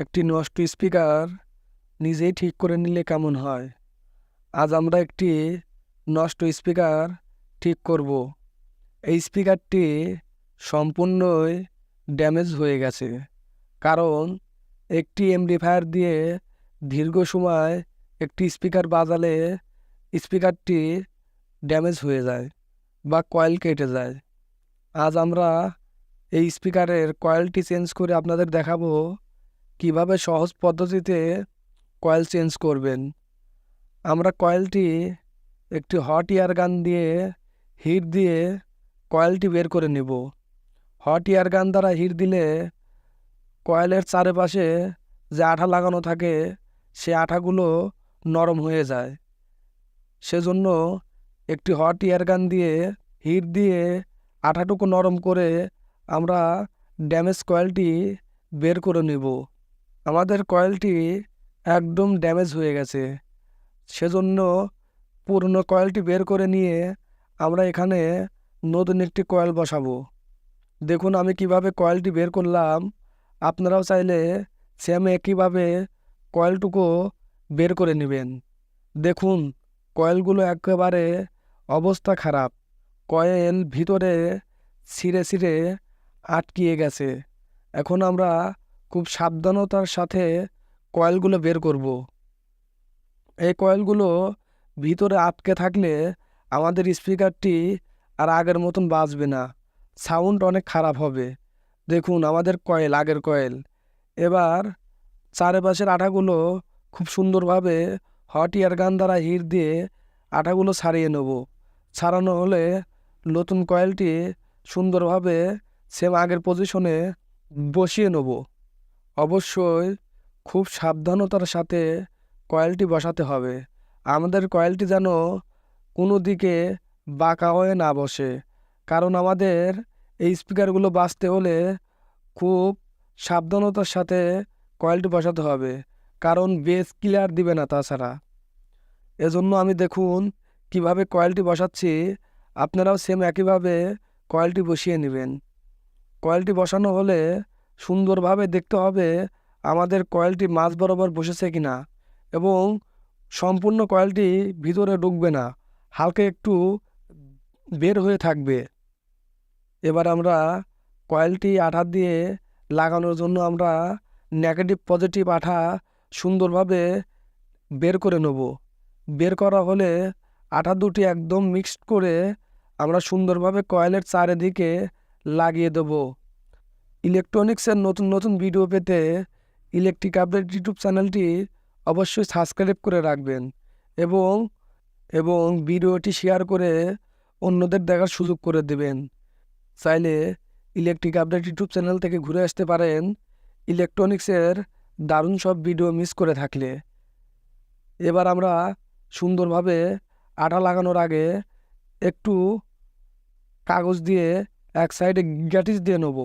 একটি নষ্ট স্পিকার নিজেই ঠিক করে নিলে কেমন হয়? আজ আমরা একটি নষ্ট স্পিকার ঠিক করব। এই স্পিকারটি সম্পূর্ণই ড্যামেজ হয়ে গেছে। কারণ একটি এমপ্লিফায়ার দিয়ে দীর্ঘ সময় একটি স্পিকার বাজালে স্পিকারটি ড্যামেজ হয়ে যায় বা কয়েল কেটে যায়। আজ আমরা এই স্পিকারের কয়েলটি চেঞ্জ করে আপনাদের দেখাবো কীভাবে সহজ পদ্ধতিতে কয়েল চেঞ্জ করবেন? আমরা কয়েলটি একটি হট এয়ার গান দিয়ে, হিট দিয়ে কয়েলটি বের করে নেব। হট এয়ার গান দ্বারা হিট দিলে কয়েলের চারপাশে যে আঠা লাগানো থাকে, সে আঠাগুলো নরম হয়ে যায়। সেজন্য একটি হট এয়ার গান দিয়ে, হিট দিয়ে আঠাটুকু নরম করে আমরা ড্যামেজ কয়েলটি বের করে নেব। আমাদের কয়েলটি একদম ড্যামেজ হয়ে গেছে। সেজন্য পুরনো কয়েলটি বের করে নিয়ে আমরা এখানে নতুন একটি কয়েল বসাবো। দেখুন, আমি কীভাবে কয়েলটি বের করলাম। আপনারাও চাইলে সেম একইভাবে কয়েলটুকু বের করে নেবেন। দেখুন, কয়েলগুলো একেবারে অবস্থা খারাপ। কয়েল ভিতরে ছিঁড়ে ছিঁড়ে আটকিয়ে গেছে। এখন আমরা খুব সাবধানতার সাথে কয়েলগুলো বের করব। এই কয়েলগুলো ভিতরে আটকে থাকলে আমাদের স্পিকারটি আর আগের মতন বাজবে না। সাউন্ড অনেক খারাপ হবে। দেখুন, আমাদের কয়েল, আগের কয়েল। এবার চারপাশের আঠাগুলো খুব সুন্দরভাবে হট এয়ার গান দ্বারা হিট দিয়ে আঠাগুলো ছাড়িয়ে নেব। ছাড়ানো হলে নতুন কয়েলটি সুন্দরভাবে সেম আগের পজিশনে বসিয়ে নেব। অবশ্যই খুব সাবধানতার সাথে কয়েলটি বসাতে হবে। আমাদের কয়েলটি যেন কোনো দিকে বাঁকা হয়ে না বসে, কারণ আমাদের এই স্পিকারগুলো বাঁচতে হলে খুব সাবধানতার সাথে কয়েলটি বসাতে হবে, কারণ বেস ক্লিয়ার দিবে না তাছাড়া। এজন্য আমি দেখুন কীভাবে কয়েলটি বসাচ্ছি, আপনারাও সেম একইভাবে কয়েলটি বসিয়ে নেবেন। কয়েলটি বসানো হলে সুন্দরভাবে দেখতে হবে আমাদের কয়েলটি মাঝ বরাবর বসেছে কিনা এবং সম্পূর্ণ কয়েলটি ভিতরে ঢুকবে না, হালকা একটু বের হয়ে থাকবে। এবার আমরা কয়েলটি আঠা দিয়ে লাগানোর জন্য আমরা নেগেটিভ পজিটিভ আঠা সুন্দরভাবে বের করে নেব। বের করা হলে আঠা দুটি একদম মিক্সড করে আমরা সুন্দরভাবে কয়েলের চারিদিকে লাগিয়ে দেব। ইলেকট্রনিক্সের নতুন নতুন ভিডিও পেতে ইলেকট্রিক আপডেট ইউটিউব চ্যানেলটি অবশ্যই সাবস্ক্রাইব করে রাখবেন এবং এবং ভিডিওটি শেয়ার করে অন্যদের দেখার সুযোগ করে দেবেন। চাইলে ইলেকট্রিক আপডেট ইউটিউব চ্যানেল থেকে ঘুরে আসতে পারেন। ইলেকট্রনিক্সের দারুণ সব ভিডিও মিস করে থাকলে। এবার আমরা সুন্দরভাবে আটা লাগানোর আগে একটু কাগজ দিয়ে এক সাইডে গ্যাটিস দিয়ে নেব।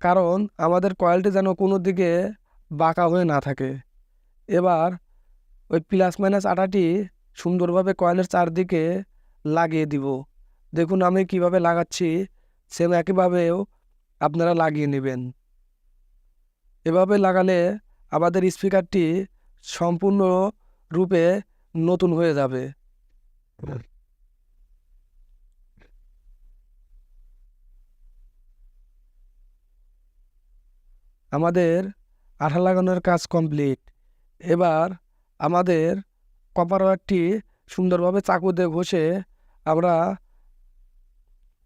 কারণ আমাদের কয়েলটি যেন কোনো দিকে বাঁকা হয়ে না থাকে। এবার ওই প্লাস মাইনাস আটাটি সুন্দরভাবে কয়েলের চারদিকে লাগিয়ে দিব। দেখুন আমি কীভাবে লাগাচ্ছি সেম একইভাবেও আপনারা লাগিয়ে নেবেন। এভাবে লাগালে আমাদের স্পিকারটি সম্পূর্ণ রূপে নতুন হয়ে যাবে। আমাদের আঠা লাগানোর কাজ কমপ্লিট এবার আমাদের কপার ওয়্যারটি সুন্দরভাবে চাকু দিয়ে ঘষে আমরা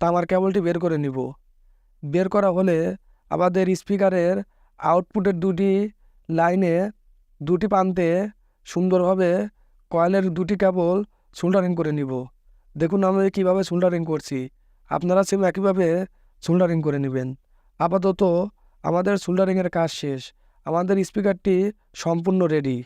তামার কেবলটি বের করে নিব। বের করা হলে আমাদের স্পিকারের আউটপুটের দুটি লাইনে দুটি প্রান্তে সুন্দরভাবে কয়েলের দুটি কেবল সোল্ডারিং করে নিব। দেখুন আমি কীভাবে সোল্ডারিং করছি। আপনারা সেম একইভাবে সোল্ডারিং করে নেবেন। আপাতত আমাদের সোল্ডারিংয়ের কাজ শেষ। আমাদের স্পিকারটি সম্পূর্ণ রেডি